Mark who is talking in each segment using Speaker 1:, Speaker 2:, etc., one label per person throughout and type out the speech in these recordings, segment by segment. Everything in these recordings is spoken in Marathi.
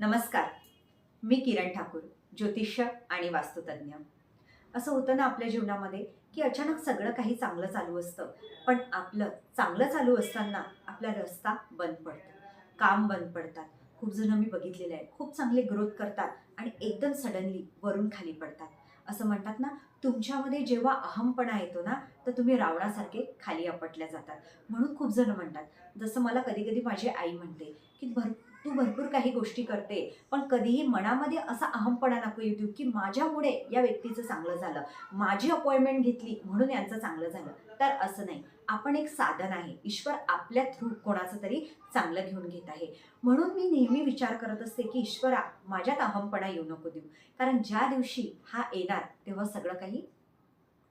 Speaker 1: नमस्कार. मी किरण ठाकूर ज्योतिष्य आणि वास्तुतज्ञ. असं होतं ना आपल्या जीवनामध्ये की अचानक सगळं काही चांगलं चालू असतं पण आपलं चांगलं चालू असताना आपला रस्ता बंद पडतो. काम बंद पडतात. खूप जण मी बघितलेले आहे. खूप चांगले ग्रोथ करतात आणि एकदम सडनली वरून खाली पडतात. असं म्हणतात ना तुमच्यामध्ये जेव्हा अहमपणा येतो ना तर तुम्ही रावणासारखे खाली आपटल्या जातात. म्हणून खूप जण म्हणतात. जसं मला कधी कधी माझी आई म्हणते की भरपूर तू भरपूर काही गोष्टी करते पण कधीही मनामध्ये असा अहमपणा नको येऊ देऊ की माझ्यामुळे या व्यक्तीचं चांगलं झालं. माझी अपॉइंटमेंट घेतली म्हणून यांचं चांगलं झालं. तर असं नाही. आपण एक साधन आहे. ईश्वर आपल्या थ्रू कोणाचं तरी चांगलं घेऊन घेत आहे. म्हणून मी नेहमी विचार करत असते की ईश्वरा माझ्यात अहमपणा येऊ नको देऊ. कारण ज्या दिवशी हा येणार तेव्हा सगळं काही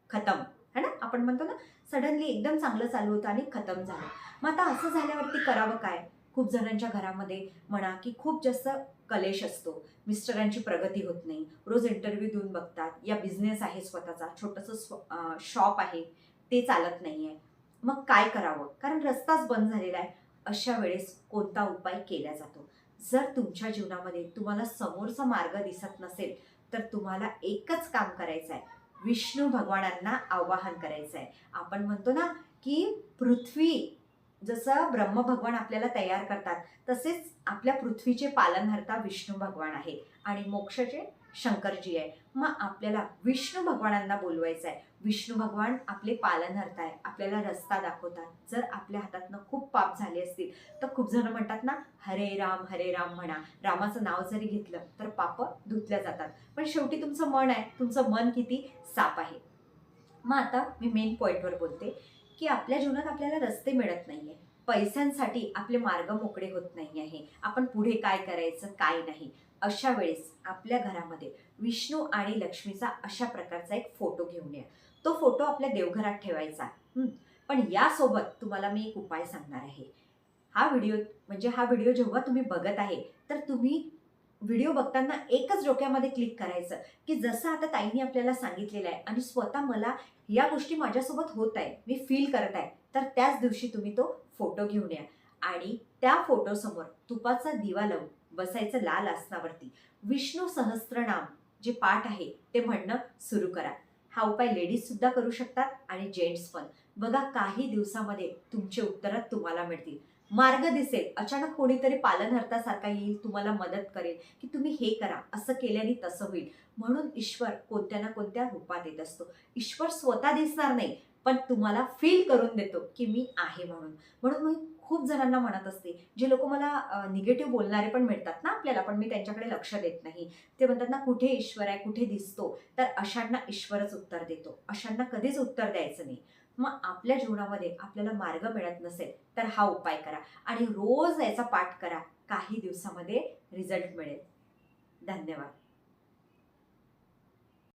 Speaker 1: खतम. है ना? आपण म्हणतो ना सडनली एकदम चांगलं चालू होतं आणि खतम झालं. मग आता असं झाल्यावरती करावं काय? खूप जणांच्या घरामध्ये म्हणा की खूप जास्त कलेश असतो. मिस्टरांची प्रगती होत नाही. रोज इंटरव्ह्यू देऊन बघतात. या बिझनेस आहे स्वतःचा. छोटंसं स्व शॉप आहे. ते चालत नाही आहे मग काय करावं? कारण रस्ताच बंद झालेला आहे. अशा वेळेस कोणता उपाय केला जातो? जर तुमच्या जीवनामध्ये तुम्हाला समोरचा मार्ग दिसत नसेल तर तुम्हाला एकच काम करायचं आहे. विष्णू भगवानांना आवाहन करायचं आहे. आपण म्हणतो ना की पृथ्वी जसं ब्रह्म भगवान आपल्याला तयार करतात तसेच आपल्या पृथ्वीचे पालनहर्ता विष्णू भगवान आहे आणि मोक्षाचे शंकरजी आहे. मग आपल्याला विष्णू भगवानांना बोलवायचं आहे विष्णू भगवान आपले पालनहर्ता आहे आपल्याला रस्ता दाखवतात. जर आपल्या हातातनं खूप पाप झाले असतील तर खूप जण म्हणतात ना हरे राम हरे राम म्हणा. रामाचं नाव जरी घेतलं तर पाप धुतल्या जातात. पण शेवटी तुमचं मन आहे. तुमचं मन किती? साप आहे. मग आता मी मेन पॉईंटवर बोलते. की आपल्या जीवनात आपल्याला रस्ते मिळत नाही आहे पैशांसाठी आपले मार्ग मोकळे होत नाही आहे आपण पुढे काय करायचं काय नाही. अशा वेळेस आपल्या घरामध्ये विष्णू आणि लक्ष्मीचा अशा प्रकारचा एक फोटो घेऊन या. तो फोटो आपल्या देवघरात ठेवायचा. पण यासोबत तुम्हाला मी एक उपाय सांगणार आहे. हा व्हिडिओ म्हणजे हा व्हिडिओ जेव्हा तुम्ही बघत आहे तर तुम्ही व्हिडिओ बघताना एकच डोक्यामध्ये क्लिक करायचं की जसं आता ताईने आपल्याला सांगितलेलं आहे आणि स्वतः मला या गोष्टी माझ्यासोबत होत आहे मी फील करत आहे तर त्याच दिवशी तुम्ही तो फोटो घेऊन या. आणि त्या फोटोसमोर तुपाचा दिवा लावून बसायचं लाल आसनावरती विष्णू सहस्त्रनाम जे पाठ आहे ते म्हणणं सुरू करा. हा उपाय लेडीज सुद्धा करू शकतात आणि जेंट्स पण. बघा काही दिवसामध्ये तुमचे उत्तरं तुम्हाला मिळतील. मार्ग दिसेल. अचानक कोणीतरी पालनहर्तासारखा येईल तुम्हाला मदत करेल की तुम्ही हे करा असं केल्याने तसं होईल. म्हणून ईश्वर कोणत्या ना कोणत्या रूपात येत असतो. ईश्वर स्वतः दिसणार नाही पण तुम्हाला फील करून देतो की मी आहे म्हणून. म्हणून मी खूप जणांना म्हणत असते जे लोक मला निगेटिव्ह बोलणारे पण मिळतात ना आपल्याला पण मी त्यांच्याकडे लक्ष देत नाही. ते म्हणतात ना कुठे ईश्वर आहे कुठे दिसतो? तर अशांना ईश्वरच उत्तर देतो. अशांना कधीच उत्तर द्यायचं नाही. मग आपल्या जीवनामध्ये आपल्याला मार्ग मिळत नसेल तर हा उपाय करा. आणि रोज याचा पाठ करा. काही दिवसामध्ये रिझल्ट मिळेल. धन्यवाद.